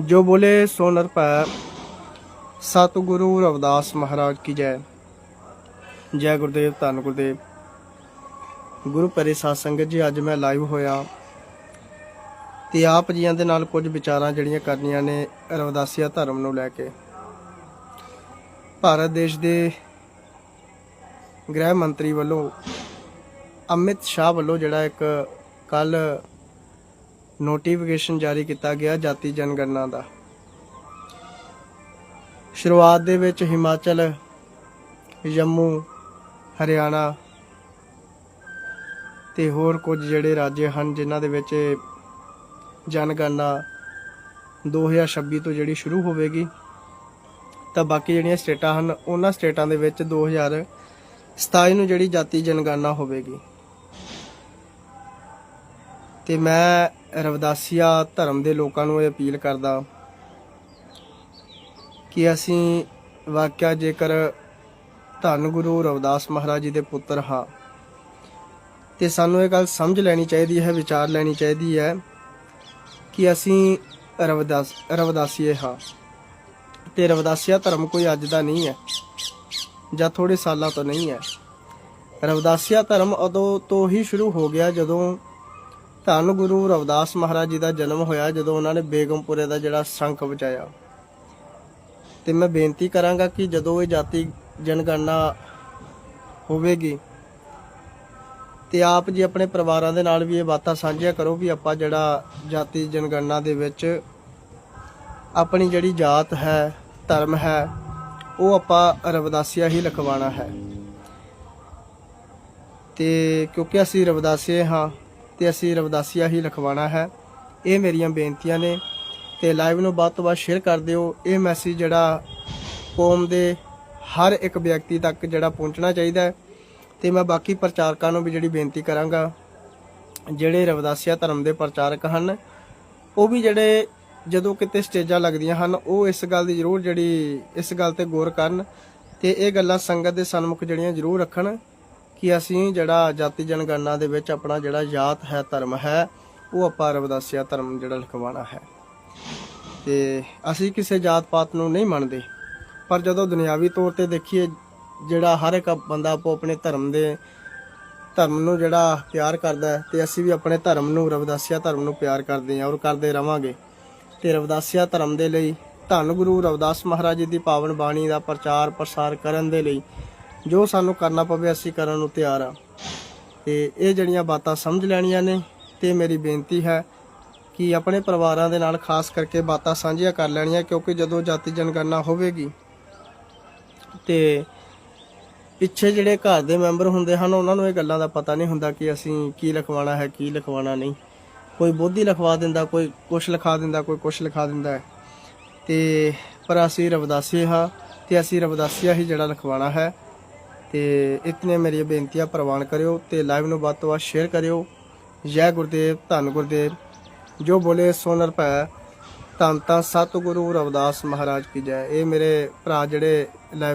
ਜੋ ਬੋਲੇ ਸੋ ਨਰ ਸਤਿਗੁਰੂ ਰਵਿਦਾਸ ਮਹਾਰਾਜ ਕੀ ਜੈ। ਜੈ ਗੁਰਦੇਵ, ਧੰਨ ਗੁਰਦੇਵ। ਗੁਰੂ ਪਰੇ ਸਾਧ ਸੰਗਤ ਜੀ, ਅੱਜ ਮੈਂ ਲਾਈਵ ਹੋਇਆ। ਤੇ ਆਪ ਜੀਆਂ ਦੇ ਨਾਲ ਕੁਝ ਵਿਚਾਰਾਂ ਜਿਹੜੀਆਂ ਕਰਨੀਆਂ ਨੇ ਰਵਿਦਾਸੀਆ ਧਰਮ ਨੂੰ ਲੈ ਕੇ। ਭਾਰਤ ਦੇਸ਼ ਦੇ ਗ੍ਰਹਿ ਮੰਤਰੀ ਵੱਲੋਂ ਅਮਿਤ ਸ਼ਾਹ ਵੱਲੋਂ ਜਿਹੜਾ ਇੱਕ ਕੱਲ ਨੋਟੀਫਿਕੇਸ਼ਨ ਜਾਰੀ ਕੀਤਾ ਗਿਆ ਜਾਤੀ ਜਨਗਣਨਾ ਦਾ। ਸ਼ੁਰੂਆਤ ਦੇ ਵਿੱਚ ਹਿਮਾਚਲ, ਜੰਮੂ, ਹਰਿਆਣਾ ਤੇ ਹੋਰ ਕੁਝ ਜਿਹੜੇ ਰਾਜ ਹਨ ਜਿਨ੍ਹਾਂ ਦੇ ਵਿੱਚ ਜਨਗਣਨਾ 2026 ਤੋਂ ਜਿਹੜੀ ਸ਼ੁਰੂ ਹੋਵੇਗੀ। ਤਾਂ ਬਾਕੀ ਜਿਹੜੀਆਂ ਸਟੇਟਾਂ ਹਨ, ਉਹਨਾਂ ਸਟੇਟਾਂ ਦੇ ਵਿੱਚ 2027 ਨੂੰ ਜਿਹੜੀ ਜਾਤੀ ਜਨਗਣਨਾ ਹੋਵੇਗੀ। ਤੇ ਮੈਂ ਰਵਦਾਸੀਆ ਧਰਮ ਦੇ ਲੋਕਾਂ ਨੂੰ ਇਹ ਅਪੀਲ ਕਰਦਾ ਕਿ ਅਸੀਂ ਵਾਕਿਆ ਜੇਕਰ ਧੰਨ ਗੁਰੂ ਰਵਦਾਸ ਮਹਾਰਾਜ ਜੀ ਦੇ ਪੁੱਤਰ ਹਾਂ, ਤੇ ਸਾਨੂੰ ਇਹ ਗੱਲ ਸਮਝ ਲੈਣੀ ਚਾਹੀਦੀ ਹੈ, ਵਿਚਾਰ ਲੈਣੀ ਚਾਹੀਦੀ ਹੈ ਕਿ ਅਸੀਂ ਰਵਦਾਸ, ਰਵਦਾਸੀਏ ਹਾਂ। ਤੇ ਰਵਦਾਸੀਆ ਧਰਮ ਕੋਈ ਅੱਜ ਦਾ ਨਹੀਂ ਹੈ, ਜਾਂ ਥੋੜੇ ਸਾਲਾਂ ਤੋਂ ਨਹੀਂ ਹੈ। ਰਵਦਾਸੀਆ ਧਰਮ ਉਦੋਂ ਤੋਂ ਹੀ ਸ਼ੁਰੂ ਹੋ ਗਿਆ ਜਦੋਂ ਧੰਨ ਗੁਰੂ ਰਵਿਦਾਸ ਮਹਾਰਾਜ ਜੀ ਦਾ ਜਨਮ ਹੋਇਆ ਜਦੋਂ ਉਹਨਾਂ ਨੇ ਬੇਗਮਪੁਰੇ ਦਾ ਜਿਹੜਾ ਸ਼ੰਖ ਵਜਾਇਆ ਤੇ ਮੈਂ ਬੇਨਤੀ ਕਰਾਂਗਾ ਕਿ ਜਦੋਂ ਇਹ ਜਾਤੀ ਜਨਗਣਨਾ ਹੋਵੇਗੀ ਤੇ ਆਪ ਜੀ ਆਪਣੇ ਪਰਿਵਾਰਾਂ ਦੇ ਨਾਲ ਵੀ ਇਹ ਬਾਤਾਂ ਸਾਂਝੀਆਂ ਕਰੋ ਵੀ ਆਪਾਂ ਜਿਹੜਾ ਜਾਤੀ ਜਨਗਣਨਾ ਦੇ ਵਿੱਚ ਆਪਣੀ ਜਿਹੜੀ ਜਾਤ ਹੈ, ਧਰਮ ਹੈ, ਉਹ ਆਪਾਂ ਰਵਿਦਾਸੀਆ ਹੀ ਲਿਖਵਾਉਣਾ ਹੈ। ਤੇ ਕਿਉਂਕਿ ਅਸੀਂ ਰਵਿਦਾਸੀਏ ਹਾਂ ਤੇ ਅਸੀਂ ਰਵਦਾਸੀਆ ਹੀ ਲਿਖਵਾਉਣਾ ਹੈ। ਇਹ ਮੇਰੀਆਂ ਬੇਨਤੀਆਂ ਨੇ ਤੇ ਲਾਈਵ ਨੂੰ ਵੱਧ ਤੋਂ ਵੱਧ ਸ਼ੇਅਰ ਕਰ ਦਿਓ। ਇਹ ਮੈਸੇਜ ਜਿਹੜਾ ਕੌਮ ਦੇ ਹਰ ਇੱਕ ਵਿਅਕਤੀ ਤੱਕ ਜਿਹੜਾ ਪਹੁੰਚਣਾ ਚਾਹੀਦਾ ਹੈ। ਤੇ ਮੈਂ ਬਾਕੀ ਪ੍ਰਚਾਰਕਾਂ ਨੂੰ ਵੀ ਜਿਹੜੀ ਬੇਨਤੀ ਕਰਾਂਗਾ, ਜਿਹੜੇ ਰਵਦਾਸੀਆ ਧਰਮ ਦੇ ਪ੍ਰਚਾਰਕ ਹਨ, ਉਹ ਵੀ ਜਿਹੜੇ ਜਦੋਂ ਕਿਤੇ ਸਟੇਜਾਂ ਲੱਗਦੀਆਂ ਹਨ, ਉਹ ਇਸ ਗੱਲ ਦੀ ਜ਼ਰੂਰ ਜਿਹੜੀ ਇਸ ਗੱਲ ਤੇ ਗੌਰ ਕਰਨ ਤੇ ਇਹ ਗੱਲਾਂ ਸੰਗਤ ਦੇ ਸਨਮੁਖ ਜਿਹੜੀਆਂ ਜ਼ਰੂਰ ਰੱਖਣ। ਕਿ ਅਸੀਂ ਜਿਹੜਾ ਜਾਤੀ ਜਨਗਣਨਾ ਦੇ ਵਿੱਚ ਆਪਣਾ ਜਿਹੜਾ ਜਾਤ ਹੈ, ਧਰਮ ਹੈ, ਉਹ ਆਪਾਂ ਰਵਿਦਾਸੀਆ ਧਰਮ ਜਿਹੜਾ ਲਿਖਵਾਉਣਾ ਹੈ। ਤੇ ਅਸੀਂ ਕਿਸੇ ਜਾਤ ਪਾਤ ਨੂੰ ਨਹੀਂ ਮੰਨਦੇ। ਪਰ ਜਦੋਂ ਦੁਨਿਆਵੀ ਤੌਰ ਤੇ ਦੇਖੀਏ, ਜਿਹੜਾ ਹਰ ਇੱਕ ਬੰਦਾ ਆਪੋ ਆਪਣੇ ਧਰਮ ਦੇ, ਧਰਮ ਨੂੰ ਜਿਹੜਾ ਪਿਆਰ ਕਰਦਾ ਹੈ, ਤੇ ਅਸੀਂ ਵੀ ਆਪਣੇ ਧਰਮ ਨੂੰ, ਰਵਿਦਾਸੀਆ ਧਰਮ ਨੂੰ ਪਿਆਰ ਕਰਦੇ ਹਾਂ ਔਰ ਕਰਦੇ ਰਵਾਂਗੇ। ਤੇ ਰਵਿਦਾਸੀਆ ਧਰਮ ਦੇ ਲਈ ਧੰਨ ਗੁਰੂ ਰਵਦਾਸ ਮਹਾਰਾਜ ਜੀ ਦੀ ਪਾਵਨ ਬਾਣੀ ਦਾ ਪ੍ਰਚਾਰ ਪ੍ਰਸਾਰ ਕਰਨ ਦੇ ਲਈ ਜੋ ਸਾਨੂੰ ਕਰਨਾ ਪਵੇ, ਅਸੀਂ ਕਰਨ ਨੂੰ ਤਿਆਰ ਆ। ਤੇ ਇਹ ਜਿਹੜੀਆਂ ਬਾਤਾਂ ਸਮਝ ਲੈਣੀਆਂ ਨੇ, ਤੇ ਮੇਰੀ ਬੇਨਤੀ ਹੈ ਕਿ ਆਪਣੇ ਪਰਿਵਾਰਾਂ ਦੇ ਨਾਲ ਖਾਸ ਕਰਕੇ ਬਾਤਾਂ ਸਾਂਝੀਆਂ ਕਰ ਲੈਣੀਆਂ, ਕਿਉਂਕਿ ਜਦੋਂ ਜਾਤੀ ਜਨਗਣਨਾ ਹੋਵੇਗੀ, ਤੇ ਪਿੱਛੇ ਜਿਹੜੇ ਘਰ ਦੇ ਮੈਂਬਰ ਹੁੰਦੇ ਹਨ, ਉਹਨਾਂ ਨੂੰ ਇਹ ਗੱਲਾਂ ਦਾ ਪਤਾ ਨਹੀਂ ਹੁੰਦਾ ਕਿ ਅਸੀਂ ਕੀ ਲਿਖਵਾਉਣਾ ਹੈ, ਕੀ ਲਿਖਵਾਉਣਾ ਨਹੀਂ। ਕੋਈ ਬੋਧੀ ਲਿਖਵਾ ਦਿੰਦਾ, ਕੋਈ ਕੁਛ ਲਿਖਾ ਦਿੰਦਾ, ਕੋਈ ਕੁਛ ਲਿਖਾ ਦਿੰਦਾ ਹੈ। ਤੇ ਪਰ ਅਸੀਂ ਰਵਦਾਸੀ ਹਾਂ, ਤੇ ਅਸੀਂ ਰਵਦਾਸੀਆ ਹੀ ਜਿਹੜਾ ਲਿਖਵਾਉਣਾ ਹੈ ਤੇ ਇਤਨੇ ਮੇਰੀਆਂ ਬੇਨਤੀਆਂ ਪ੍ਰਵਾਨ ਕਰਿਓ ਤੇ ਲਾਈਵ ਨੂੰ ਵੱਧ ਤੋਂ ਵੱਧ ਸ਼ੇਅਰ ਕਰਿਓ। ਜੈ ਗੁਰਦੇਵ, ਧੰਨ ਗੁਰਦੇਵ। ਜੋ ਬੋਲੇ ਸੋਨਰ ਭੈ, ਧੰਨ ਤਾਂ ਸਤਿਗੁਰੂ ਰਵਿਦਾਸ ਮਹਾਰਾਜ ਕੀ ਜੈ। ਇਹ ਮੇਰੇ ਭਰਾ ਜਿਹੜੇ live